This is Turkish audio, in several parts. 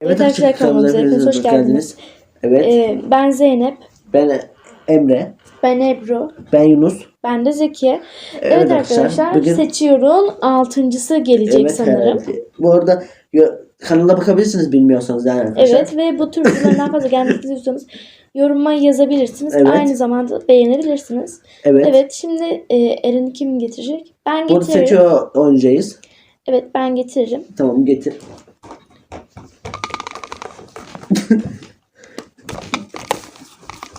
Evet arkadaşlar kanalımıza hepiniz hoş geldiniz. Evet. Ee, ben Zeynep, ben Emre. ben Ebru, Ben Yunus. ben de Zeki. Evet, Evet arkadaşlar, arkadaşlar, bugün- seçiyorum. Altıncısı gelecek evet sanırım. herhalde. Bu arada kanala bakabilirsiniz bilmiyorsanız yani arkadaşlar. Evet ve bu tür videoların daha fazla gelmesini istiyorsanız yoruma yazabilirsiniz. Evet. Aynı zamanda beğenebilirsiniz. Evet. Evet, şimdi e, Eren'i kim getirecek? Ben getiririm. seçiyor oynayacağız. Evet ben getiririm. Tamam getir.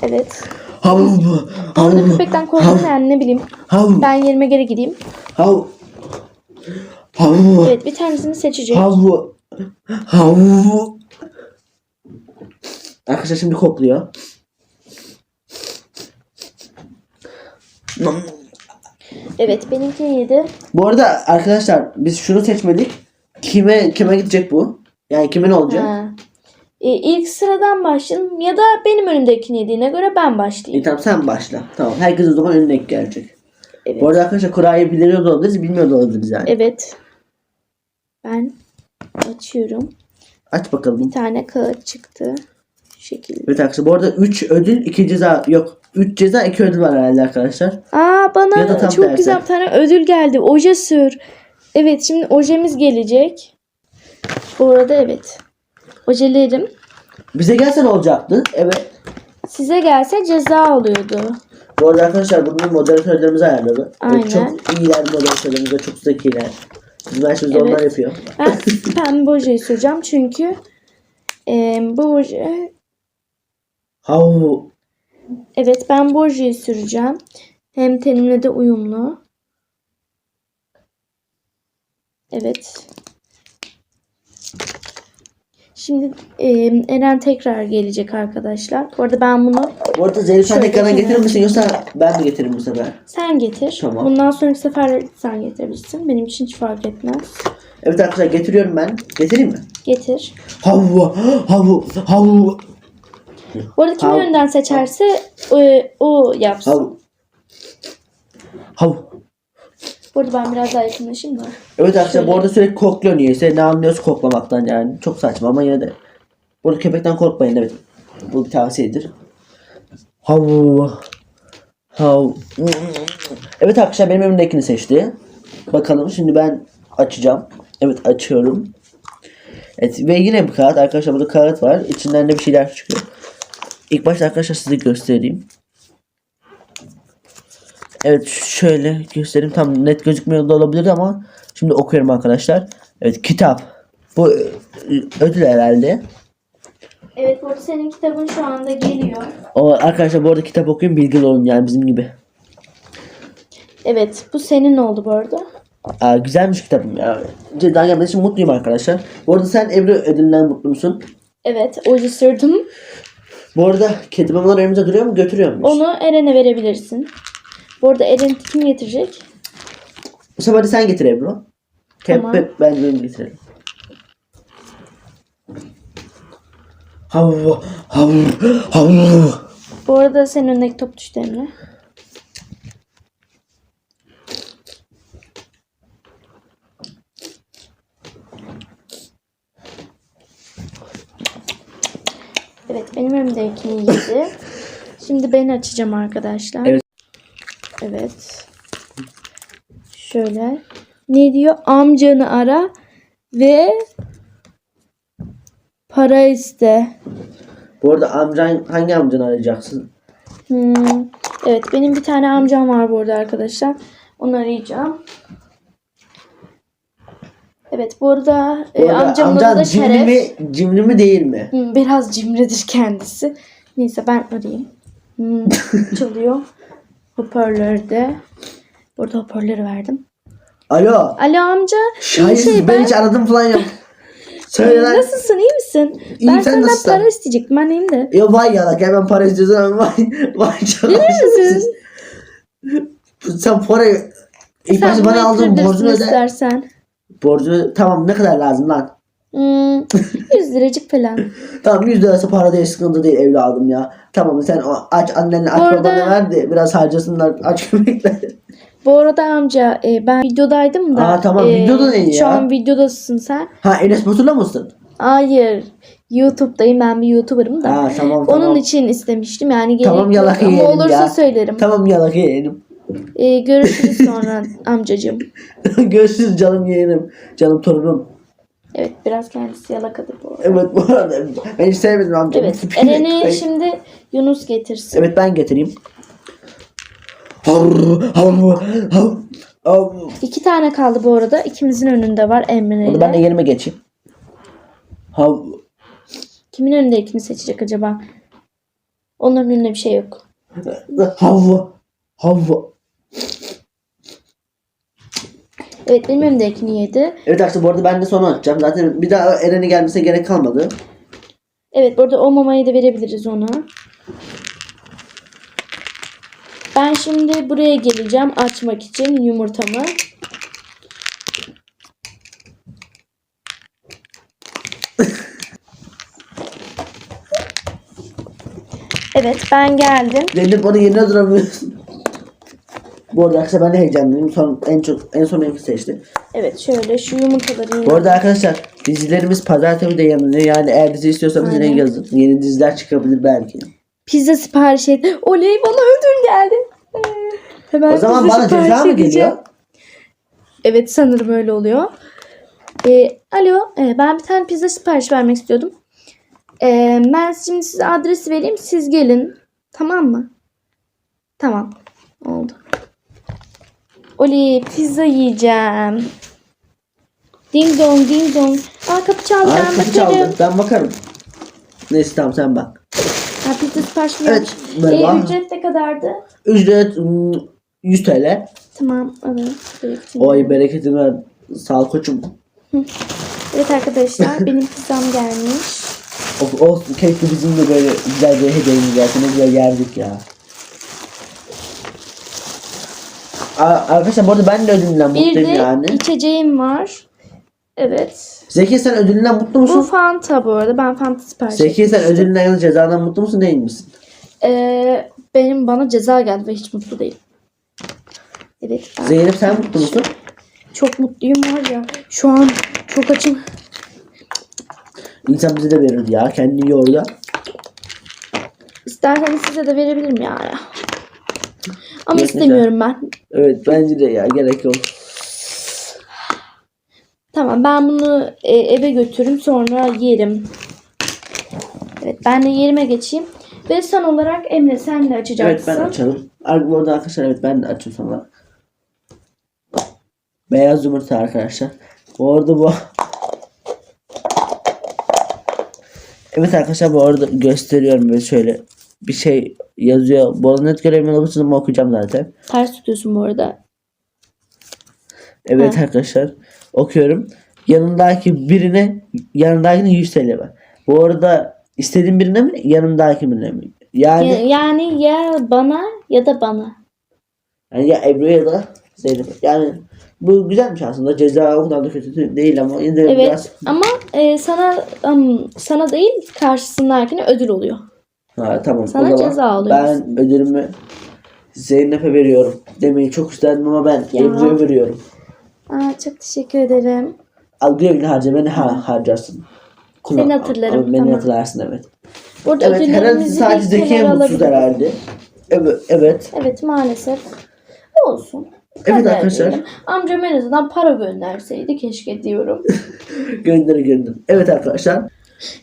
Evet. Hav hav Burada köpekten korktum yani ne bileyim. hav Ben yerime geri gideyim. hav hav Evet bir tanesini seçecek. hav hav Arkadaşlar şimdi kokluyor. Evet benimki yedi. Bu arada arkadaşlar biz şunu seçmedik. Kime kime gidecek bu? Yani kimin olacak? Ha. E, ilk sıradan başlayalım ya da benim önümdekini yediğine göre ben İyi başlayayım. tamam sen başla. Tamam herkes o zaman önüne gelecek. Evet. Bu arada arkadaşlar kurayı biliyor da olabiliriz, bilmiyor da olabiliriz yani. Evet. Ben açıyorum. Aç bakalım. Bir tane kağıt çıktı. Şu şekilde. Evet arkadaşlar bu arada 3 ödül 2 ceza yok. 3 ceza 2 ödül var herhalde arkadaşlar. Aa bana çok tersi. güzel bir tane ödül geldi. Oje sür. Evet şimdi ojemiz gelecek. Bu arada evet. Ojelerim. Bize gelse ne olacaktı? Evet. Size gelse ceza oluyordu. Bu arada arkadaşlar bunun moderatörlerimizi ayarladı. Aynen. Ve Çok iyiler moderatörlerimiz çok zekiler. Bizim her şeyimizi Evet. onlar yapıyor. Ben pembe ojeyi süreceğim çünkü e, bu oje Hav. Evet ben bu ojeyi süreceğim. Hem tenimle de uyumlu. Evet. Şimdi e, Eren tekrar gelecek arkadaşlar. Bu arada ben bunu Bu arada Zeynep sen kenara- getirir misin yoksa ben mi getireyim bu sefer? sen getir. Tamam. Bundan sonraki sefer sen getirebilirsin. Benim için hiç fark etmez. Evet arkadaşlar getiriyorum ben. Getireyim mi? Getir. Hav. Hav. Hav. Bu arada kim Hav. önden seçerse e, o yapsın. Hav. Hav. Bu arada ben biraz daha yakınlaşayım da. Evet arkadaşlar bu arada sürekli kokluyor niyeyse. Ne anlıyoruz koklamaktan yani. Çok saçma ama yine de. Bu arada köpekten korkmayın evet. Bu bir tavsiyedir. Hav. Hav. Evet arkadaşlar benim önümdekini seçti. Bakalım şimdi ben açacağım. Evet açıyorum. Evet ve yine bir kağıt. Arkadaşlar burada kağıt var. İçinden de bir şeyler çıkıyor. İlk başta arkadaşlar size göstereyim. Evet şöyle göstereyim. Tam net gözükmüyor da olabilir ama şimdi okuyorum arkadaşlar. Evet kitap. Bu ö- ödül herhalde. Evet bu arada senin kitabın şu anda geliyor. O arkadaşlar bu arada kitap okuyun bilgili olun yani bizim gibi. Evet bu senin oldu bu arada. Aa, güzelmiş kitabım ya. Cezan gelmesi için mutluyum arkadaşlar. Bu arada sen Ebru ödülünden mutlu musun? Evet oje sürdüm. Bu arada kedi mamalar önümüze duruyor mu götürüyor muyuz? Onu Eren'e verebilirsin. Bu arada Eren kim getirecek? Bu sefer de sen getir Ebru. Tamam. hep ben benim getirelim. Hav hav hav. Bu arada senin önündeki top düştü Emre. Evet benim önümdekini yedi. Şimdi ben açacağım arkadaşlar. Evet. Evet. Şöyle. Ne diyor? Amcanı ara ve para iste. Bu arada amcan hangi amcanı arayacaksın? Hmm, Evet benim bir tane amcam var bu arada arkadaşlar. Onu arayacağım. Evet bu arada, Bu e, arada amcamın adı amcan da cimri Şeref. mi, cimri mi değil mi? Hmm, biraz cimridir kendisi. Neyse ben arayayım. Hmm, çalıyor. Hoparlörde. Burada hoparlörü verdim. Alo. Alo amca. Hayır şey, ben hiç aradım falan yok. Söyle lan. Nasılsın iyi misin? İyiyim, ben sen senden nasılsın? para isteyecektim. Ben iyiyim de. Ya vay yalak hemen para istiyorsun vay vay çok Verir misin? Sen parayı ilk başta bana yatırabilirsin borcunu öde. istersen. Borcunu tamam ne kadar lazım lan? Hmm, 100 liracık falan. Tamam 100 lirası para değil sıkıntı değil evladım ya. Tamam sen aç annenle aç arada- babana ver de biraz harcasınlar aç köpekler. Bu arada amca e, ben videodaydım da. Aa, tamam, videoda ne Şu ya? an videodasın sen. ha Enes Batur'la mısın? Hayır. YouTube'dayım. Ben bir YouTuber'ım da. Ha tamam Onun tamam. için istemiştim. Yani gerek Tamam, yok. yalaka Ama olursa ya. söylerim. Tamam yalak yeğenim. Ee, görüşürüz sonra amcacığım. Görüşürüz canım yeğenim. Canım torunum. Evet biraz kendisi yalakadır bu arada. Evet bu arada ben hiç sevmedim amcamın Evet. Ben- şimdi Yunus getirsin. Evet ben getireyim. İki tane kaldı bu arada. İkimizin önünde var Emre Onu ben de ile. yerime geçeyim. Hav. Kimin önünde ikini seçecek acaba? Onların önünde bir şey yok. Hav. Hav. Evet benim önümdekini yedi. Evet arkadaşlar bu arada ben de sonu açacağım. Zaten bir daha Eren'e gelmesine gerek kalmadı. Evet burada o mamayı da verebiliriz ona. Ben şimdi buraya geleceğim açmak için yumurtamı. Evet ben geldim. Zeynep onu yerine duramıyorsun. Bu arada arkadaşlar ben de heyecanlıyım. Son, en çok en son benimki seçti. Evet şöyle şu yumurtaları Bu arada arkadaşlar dizilerimiz pazartesi de yanılıyor. Yani eğer dizi istiyorsanız yine Aynen. yazın. Yeni diziler çıkabilir belki. pizza sipariş et. Oley bana ödül geldi. Ee, Hemen O zaman bana ceza mı geliyor? Evet sanırım öyle oluyor. Ee, alo e, ben bir tane pizza sipariş vermek istiyordum. Ee, ben şimdi size adresi vereyim siz gelin. Tamam mı? Tamam. Oldu. Oley pizza yiyeceğim. Ding dong ding dong. Aa kapı çaldı Ay ben kapı bakarım. çaldı. Ben bakarım. Neyse tamam sen bak. Ha, pizza sipariş Evet, merhaba. Ee, ücret ne kadardı? Ücret hmm, 100 TL. Tamam. Bekleyin. Oy bereketini ver. Sağ ol koçum. Evet arkadaşlar benim pizzam gelmiş. Of, olsun keşke bizim de böyle güzel bir hediyemiz gelse. Ne güzel yerdik ya. Aa, Arkadaşlar bu arada ben de ödülünden Bir mutluyum de yani. içeceğim var. Evet. Zeki sen ödülünden mutlu Bu musun? Fanta bu arada. Ben Fanta sipariş Zeki sen etmiştim. ödülünden ya da cezadan mutlu musun değil misin? Ee, benim bana ceza geldi ve hiç mutlu değilim. Evet ben Zeynep sen mutlu musun? çok mutluyum var ya. Şu an çok açım. İnsan bize de verirdi ya. Kendini yiyor da. İsterseniz size de verebilirim yani. Ama Yok, istemiyorum ben. Evet bence de ya gerek yok. Tamam ben bunu e, eve götürürüm sonra yerim. Evet ben de yerime geçeyim. Ve son olarak Emre sen de Evet açacaksın. ben açalım. Bu arada arkadaşlar evet ben de açıyorum sonra. Beyaz yumurta arkadaşlar. Bu arada bu Evet arkadaşlar bu arada gösteriyorum böyle şöyle bir şey yazıyor. Bu arada net göremiyor olursanız ama okuyacağım zaten. Ters tutuyorsun bu arada. Evet Ha. arkadaşlar okuyorum. Yanındaki birine yanındakine 100 TL ver. Bu arada istediğin birine mi yanındaki birine mi? Yani Ya- yani ya bana ya da bana. Yani ya Ebru ya da Zeynep. Yani bu güzelmiş aslında. Ceza o kadar da kötü değil ama yine de Evet biraz... ama e, sana ım, sana değil karşısındakine ödül oluyor. Ha, tamam. Sana o zaman ceza alıyoruz. Ben ödülümü Zeynep'e veriyorum. Demeyi çok isterdim ama ben Ya. Ebru'ya veriyorum. Aa, çok teşekkür ederim. Al güle güle harca beni ha, harcarsın. Kullan- Seni hatırlarım, Beni tamam. hatırlarsın evet. Burada Evet herhalde ödüllerimizi sadece bir Zekiye kenara mutsuz alabiliriz. herhalde. Evet. Evet. Evet maalesef. Olsun. Evet Kader arkadaşlar. diyelim. Amcam en azından para gönderseydi keşke diyorum. Gönderi gönder. Evet arkadaşlar.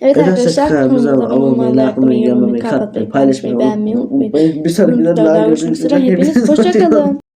Evet Arkadaşlar kanalımıza abone olmayı, like atmayı, yorumlamayı, katmayı, paylaşmayı, beğenmeyi unutmayın. Bir sonraki videoda Görüşmek üzere. Hepiniz hoşçakalın.